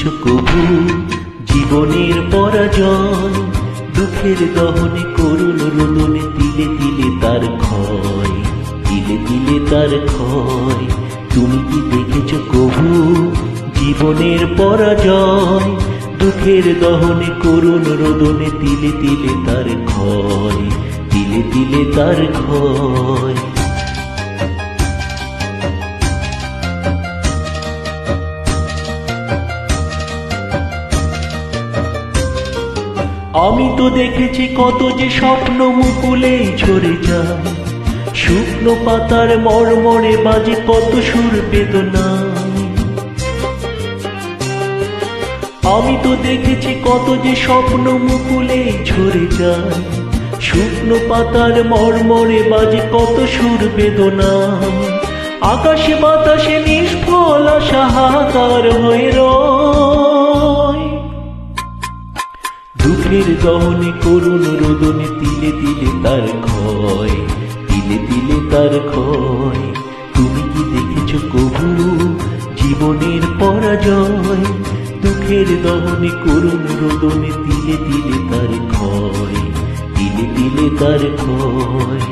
দেখেছ কবু জীবনের পরাজয়, দুঃখের দহনে করুণ রোদনে তিলে তিলে তার ক্ষয়, তিলে তিলে তার ক্ষয়। তুমি কি দেখেছ কবু জীবনের পরাজয়, দুঃখের দহনে করুণ রোদনে তিলে তিলে তার ক্ষয়, তিলে তিলে তার ক্ষয়। আমি তো দেখেছি কত যে স্বপ্ন মুকুলে ঝরে যায়। শুকনো পাতার মরমরে বাজে কত সুর বেদনা। আমি তো দেখেছি কত যে স্বপ্ন মুকুলে ঝরে যায়। শুকনো পাতার মরমরে বাজে কত সুর বেদনায় আকাশে বাতাসে নিষ্ফল সাহাকার হয়ে দুঃখের দহনে করুণ রোদনে তিলে তিলে তার ক্ষয়, তিলে তিলে তার ক্ষয়। তুমি কি দেখেছ কবু জীবনের পরাজয়? দুঃখের দহনে করুণ রোদনে তিলে তিলে তার ক্ষয়, তিলে তিলে তার ক্ষয়।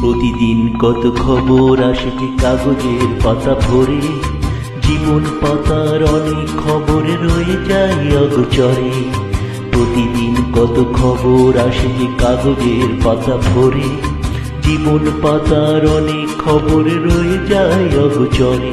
প্রতিদিন কত খবর আসে কাগজের পাতা ভরে? জীবন পাতার অনেক খবর রয়ে যায় অগচরে। প্রতিদিন কত খবর আসে কাগজের পাতা ভরে? জীবন পাতার অনেক খবর রয়ে যায় অগচরে।